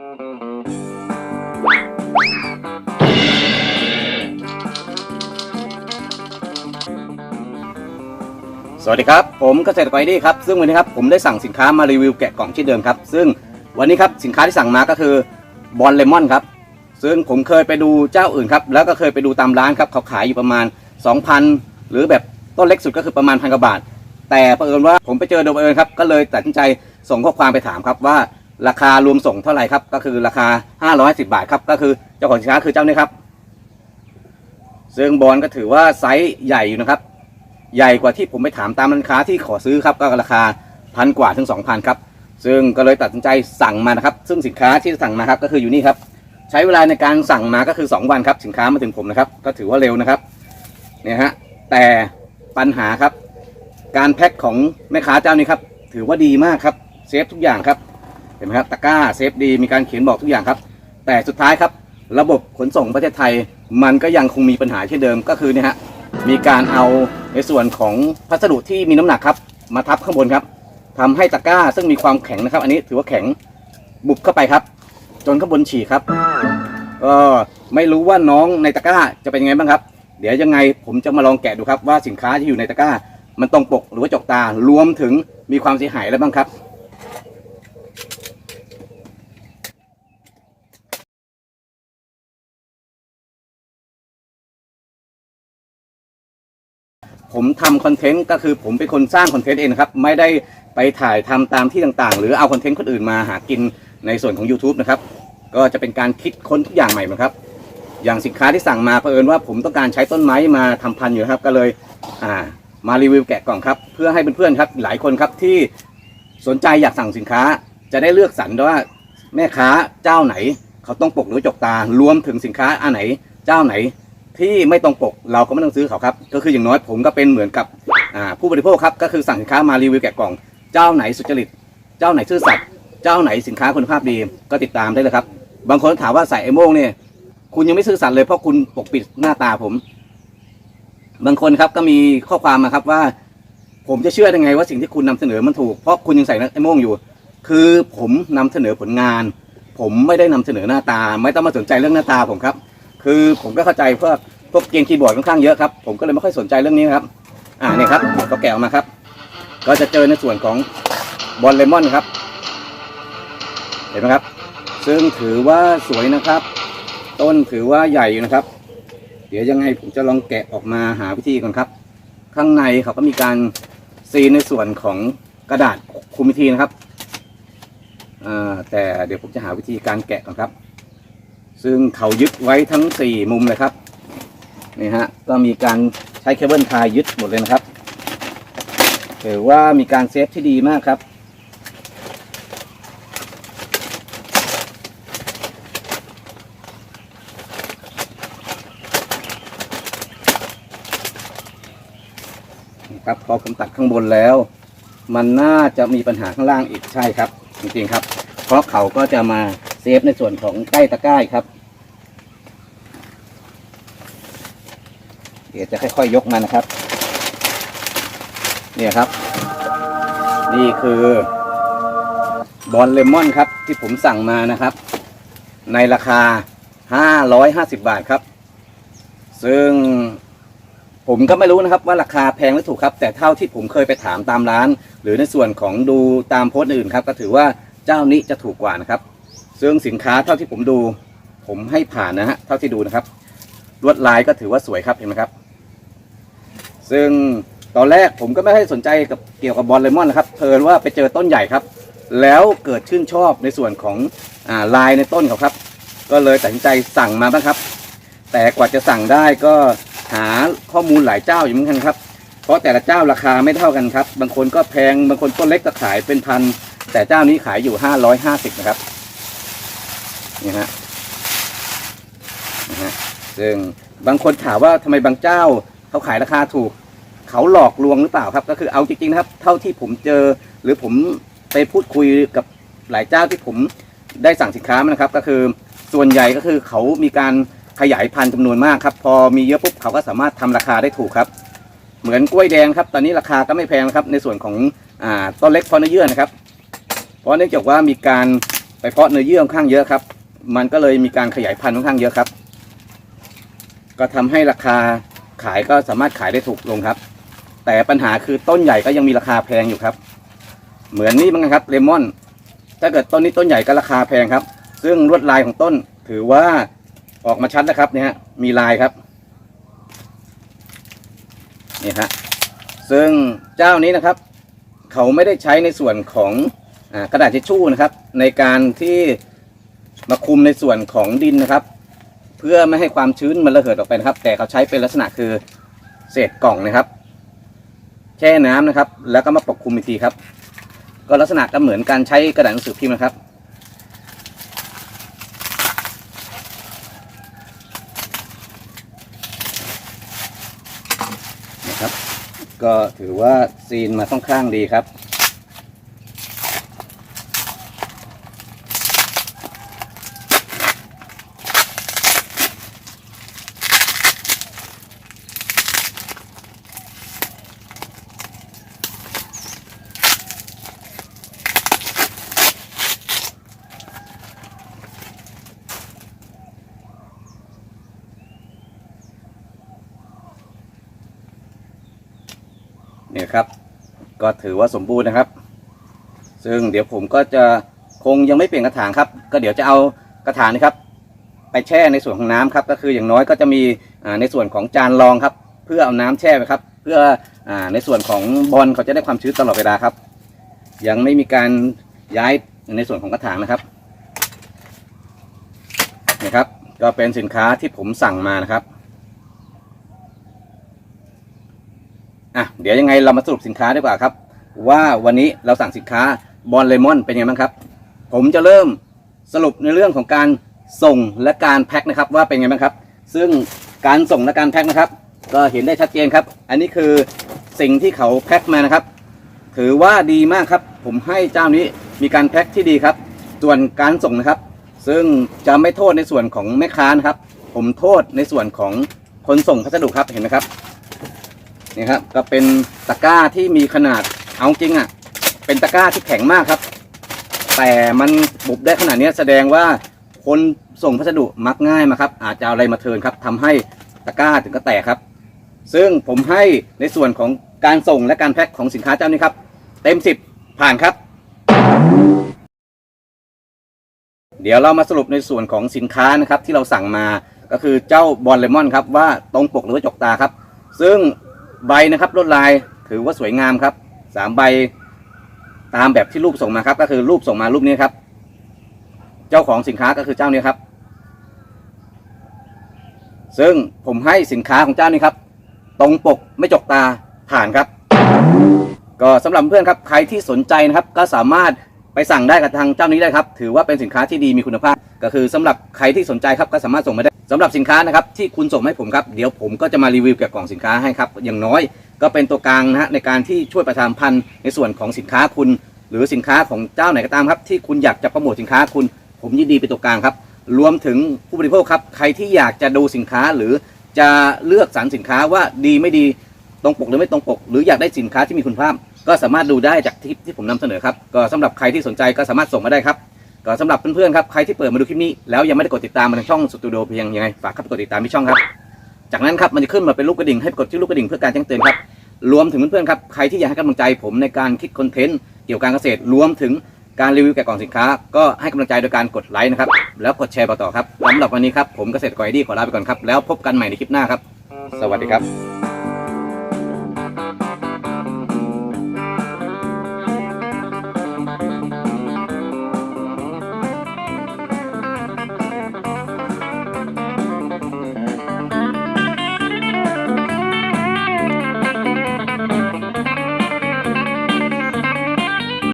สวัสดีครับ ผมเกษตรกรไอดีครับ ซึ่งวันนี้ครับผมได้สั่งสินค้ามารีวิวแกะกล่องเช่นเดิมครับ ซึ่งวันนี้ครับสินค้าที่สั่งมาก็คือบอลเลมอนครับ ซึ่งผมเคยไปดูเจ้าอื่นครับ แล้วก็เคยไปดูตามร้านครับเขาขายอยู่ประมาณ 2,000 หรือแบบต้นเล็กสุดก็คือประมาณพันกว่าบาท แต่เผอิญว่าผมไปเจอโดยบังเอิญครับ ก็เลยตัดสินใจส่งข้อความไปถามครับว่า ราคารวมส่งเท่าไหร่ครับ ก็คือราคา550บาทครับ ก็คือเจ้าของสินค้าคือเจ้านี้ครับซึ่งบอลก็ถือว่าไซส์ใหญ่อยู่นะครับ ใหญ่กว่าที่ผมไปถามตามร้านค้าที่ขอซื้อครับก็ราคาพันกว่าถึงสองพันครับ ซึ่งก็เลยตัดสินใจสั่งมานะครับ ซึ่งสินค้าที่สั่งมาครับก็คืออยู่นี่ครับ ใช้เวลาในการสั่งมาก็คือ 2 วันครับ สินค้ามาถึงผมนะครับ ก็ถือว่าเร็วนะครับเนี่ยฮะแต่ปัญหาครับ การแพ็คของแม่ค้าเจ้านี้ครับ ถือว่าดีมากครับเซฟทุกอย่างครับ เห็นไหมครับตะกร้าเซฟดีมีการเขียนบอกทุกอย่างครับ แต่สุดท้ายครับ ระบบขนส่งประเทศไทย มันก็ยังคงมีปัญหาเช่นเดิมก็คือเนี่ยฮะมีการเอาในส่วนของพัสดุที่มีน้ำหนักครับ มาทับข้างบนครับทำให้ตะกร้าซึ่งมีความแข็งนะครับ อันนี้ถือว่าแข็งบุบเข้าไปครับ จนข้างบนฉีกครับก็ไม่รู้ว่าน้องในตะกร้าจะเป็นยังไงบ้างครับ เดี๋ยวยังไงผมจะมาลองแกะดูครับว่าสินค้าที่อยู่ในตะกร้า มันตรงปกหรือว่าจกตารวมถึงมีความเสียหายอะไรบ้างครับ ผมทำคอนเทนต์ก็คือผมเป็นคนสร้างคอนเทนต์เองนะครับไม่ได้ไปถ่ายทำตามที่ต่างๆ หรือเอาคอนเทนต์คนอื่นมาหากินในส่วนของ YouTube นะครับก็จะเป็นการคิดค้นทุกอย่างใหม่หมดครับ อย่างสินค้าที่สั่งมาเผอิญว่าผมต้องการใช้ต้นไม้มาทำพันธุ์อยู่นะครับ ก็เลยอ่ามารีวิวแกะกล่องครับ เพื่อให้เพื่อนๆครับหลายคนครับที่สนใจอยากสั่งสินค้า จะได้เลือกสรรว่าแม่ค้าเจ้าไหน เขาต้องปกหรือจกตารวมถึงสินค้าอันไหน เจ้าไหน ที่ไม่ตรงปกเราก็ไม่ต้องซื้อเขาครับ ก็คืออย่างน้อยผมก็เป็นเหมือนกับผู้บริโภคครับก็คือสั่งสินค้ามารีวิวแกะกล่อง เจ้าไหนสุจริต เจ้าไหนซื่อสัตย์เจ้าไหนสินค้าคุณภาพดีก็ติดตามได้เลยครับ บางคนถามว่าใส่ไอ้โม่งเนี่ยคุณยังไม่ซื่อสัตย์เลยเพราะคุณปกปิดหน้าตาผม บางคนครับก็มีข้อความมาครับว่า ผมจะเชื่อได้ไงว่าสิ่งที่คุณนำเสนอมันถูกเพราะคุณยังใส่ไอ้โม่งอยู่ คือผมนำเสนอผลงาน ผมไม่ได้นำเสนอหน้าตา ไม่ต้องมาสนใจเรื่องหน้าตาผมครับ คือผมก็เข้าใจพวกพวกเกมคีย์บอร์ดค่อนข้างเยอะครับ ผมก็เลยไม่ค่อยสนใจเรื่องนี้ครับ อ่าเนี่ยครับก็แกะออกมาครับ ก็จะเจอในส่วนของบอลเลมอนครับ เห็นไหมครับ ซึ่งถือว่าสวยนะครับ ต้นถือว่าใหญ่อยู่นะครับ เดี๋ยวยังไงผมจะลองแกะออกมาหาวิธีก่อนครับ ข้างในเขาก็มีการซีนในส่วนของกระดาษคลุมอีกทีนะครับอ่าแต่เดี๋ยวผมจะหาวิธีการแกะก่อนครับ ซึ่งเขายึดไว้ทั้งสี่มุมเลยครับนี่ฮะก็มีการใช้เคเบิลไทยยึดหมดเลยนะครับถือว่ามีการเซฟที่ดีมากครับ ครับพอผมตัดข้างบนแล้ว มันน่าจะมีปัญหาข้างล่างอีกใช่ครับ จริงๆครับ เพราะเขาก็จะมาเซฟในส่วนของใต้ตะกร้าครับ เดี๋ยวจะค่อยๆยกมานะครับ เนี่ยครับ นี่คือบอลเลมอนครับ ที่ผมสั่งมานะครับ ในราคา 550 บาทครับ ซึ่งผมก็ไม่รู้นะครับว่าราคาแพงหรือถูกครับ แต่เท่าที่ผมเคยไปถามตามร้าน หรือในส่วนของดูตามโพสต์อื่นครับ ก็ถือว่าเจ้านี้จะถูกกว่านะครับ ซึ่งสินค้าเท่าที่ผมดู ผมให้ผ่านนะฮะเท่าที่ดูนะครับลวดลายก็ถือว่าสวยครับเห็นไหมครับ ซึ่งตอนแรกผมก็ไม่ให้สนใจกับเกี่ยวกับบอลเลมอนนะครับเพลินว่าไปเจอต้นใหญ่ครับ แล้วเกิดชื่นชอบในส่วนของอ่าลายในต้นเขาครับ ก็เลยตัดสินใจสั่งมาบ้างครับ แต่กว่าจะสั่งได้ก็หาข้อมูลหลายเจ้าอยู่เหมือนกันครับ เพราะแต่ละเจ้าราคาไม่เท่ากันครับ บางคนก็แพงบางคนต้นเล็กก็ขายเป็นพันแต่เจ้านี้ขายอยู่ห้าร้อยห้าสิบนะครับนี่ฮะนะฮะซึ่งบางคนถามว่าทำไมบางเจ้าเขาขายราคาถูก เขาหลอกลวงหรือเปล่าครับ ก็คือเอาจริงๆนะครับ เท่าที่ผมเจอ หรือผมไปพูดคุยกับหลายเจ้าที่ผมได้สั่งสินค้ามานะครับ ก็คือส่วนใหญ่ก็คือเขามีการขยายพันธุ์จำนวนมากครับ พอมีเยอะปุ๊บเขาก็สามารถทำราคาได้ถูกครับ เหมือนกล้วยแดงครับ ตอนนี้ราคาก็ไม่แพงครับ ในส่วนของอ่าต้นเล็กพอเนื้อเยื่อนะครับ เพราะเนื่องจากว่ามีการไปเพาะเนื้อเยื่อค่อนข้างเยอะครับ มันก็เลยมีการขยายพันธุ์ค่อนข้างเยอะครับ ก็ทำให้ราคาขายก็สามารถขายได้ถูกลงครับ แต่ปัญหาคือต้นใหญ่ก็ยังมีราคาแพงอยู่ครับ เหมือนนี่มั้งครับเลมอน ถ้าเกิดต้นนี้ต้นใหญ่ก็ราคาแพงครับ ซึ่งลวดลายของต้นถือว่าออกมาชัดนะครับเนี่ยมีลายครับนี่ฮะซึ่งเจ้านี้นะครับ เขาไม่ได้ใช้ในส่วนของอกระดาษทิชชู่นะครับ ในการที่มาคุมในส่วนของดินนะครับ เพื่อไม่ให้ความชื้นมันระเหยออกไปนะครับ แต่เขาใช้เป็นลักษณะคือเศษกล่องนะครับ แช่น้ำนะครับ แล้วก็มาปกคลุมอีกทีครับ ก็ลักษณะก็เหมือนการใช้กระดาษหนังสือพิมพ์นะครับ นะครับ ก็ถือว่าซีนมาค่อนข้างดีครับ เนี่ยครับ ก็ถือว่าสมบูรณ์นะครับ ซึ่งเดี๋ยวผมก็จะคงยังไม่เปลี่ยนกระถางครับ ก็เดี๋ยวจะเอากระถางนะครับ ไปแช่ในส่วนของน้ำครับ ก็คืออย่างน้อยก็จะมีในส่วนของจานรองครับ เพื่อเอาน้ำแช่ไปครับ เพื่ออในส่วนของบอลเขาจะได้ความชื้นตลอดเวลาครับ ยังไม่มีการย้ายในส่วนของกระถางนะครับนะครับ ก็เป็นสินค้าที่ผมสั่งมานะครับ อะเดี๋ยวยังไงเรามาสรุปสินค้าดีกว่าครับ ว่าวันนี้เราสั่งสินค้าบอลเลมอนเป็นยังไงบ้างครับ ผมจะเริ่มสรุปในเรื่องของการส่งและการแพ็คนะครับว่าเป็นยังไงบ้างครับ ซึ่งการส่งและการแพ็คนะครับ ก็เห็นได้ชัดเจนครับ อันนี้คือสิ่งที่เขาแพ็คมานะครับ ถือว่าดีมากครับ ผมให้เจ้านี้มีการแพ็คที่ดีครับ ส่วนการส่งนะครับ ซึ่งจะไม่โทษในส่วนของแม่ค้านะครับ ผมโทษในส่วนของคนส่งพัสดุครับเห็นไหมครับ นี่ครับก็เป็นตะกร้าที่มีขนาดเอาจริงอะ เป็นตะกร้าที่แข็งมากครับ แต่มันบุบได้ขนาดนี้แสดงว่าคนส่งพัสดุมักง่ายมาครับ อาจจะเอาอะไรมาเทินครับทำให้ตะกร้าถึงก็แตกครับ ซึ่งผมให้ในส่วนของการส่งและการแพ็คของสินค้าเจ้านี้ครับ เต็มสิบผ่านครับ เดี๋ยวเรามาสรุปในส่วนของสินค้านะครับที่เราสั่งมาก็คือเจ้าบอลเลมอนครับว่าตรงปกหรือว่าจกตาครับ ซึ่ง ใบนะครับลวดลายถือว่าสวยงามครับสามใบตามแบบที่รูปส่งมาครับ ก็คือรูปส่งมารูปนี้ครับ เจ้าของสินค้าก็คือเจ้านี้ครับ ซึ่งผมให้สินค้าของเจ้านี้ครับ ตรงปกไม่จกตาผ่านครับ ก็สำหรับเพื่อนครับใครที่สนใจนะครับ ก็สามารถไปสั่งได้กับทางเจ้านี้ได้ครับ ถือว่าเป็นสินค้าที่ดีมีคุณภาพ ก็คือสำหรับใครที่สนใจครับก็สามารถส่งมาได้ สำหรับสินค้านะครับที่คุณส่งมาให้ผมครับเดี๋ยวผมก็จะมารีวิวเกี่ยวกับกล่องสินค้าให้ครับอย่างน้อยก็เป็นตัวกลางนะฮะในการที่ช่วยประชาสัมพันธ์ในส่วนของสินค้าคุณ หรือสินค้าของเจ้าไหนก็ตามครับ ที่คุณอยากจะโปรโมทสินค้าคุณ ผมยินดีเป็นตัวกลางครับ รวมถึงผู้บริโภคครับใครที่อยากจะดูสินค้าหรือจะเลือกสรรสินค้าว่าดีไม่ดีตรงปกหรือไม่ตรงปก หรืออยากได้สินค้าที่มีคุณภาพ ก็สามารถดูได้จากคลิปที่ผมนำเสนอครับก็สำหรับใครที่สนใจก็สามารถส่งมาได้ครับ ก็สำหรับเพื่อนๆครับใครที่เปิดมาดูคลิปนี้แล้วยังไม่ได้กดติดตามมาทางช่องสตูดิโอเพียงยังไงฝากเข้าไปกดติดตามที่ช่องครับ จากนั้นครับมันจะขึ้นมาเป็นรูปกระดิ่งให้กดที่รูปกระดิ่งเพื่อการแจ้งเตือนครับรวมถึงเพื่อนๆครับใครที่อยากให้กำลังใจผมในการคิดคอนเทนต์เกี่ยวกับการเกษตรรวมถึงการรีวิวแก่กล่องสินค้า ก็ให้กำลังใจโดยการกดไลค์นะครับแล้วกดแชร์ต่อครับสำหรับวันนี้ครับผมเกษตรกรไอดีขอลาไปก่อนครับแล้วพบกันใหม่ในคลิปหน้าครับ สวัสดีครับ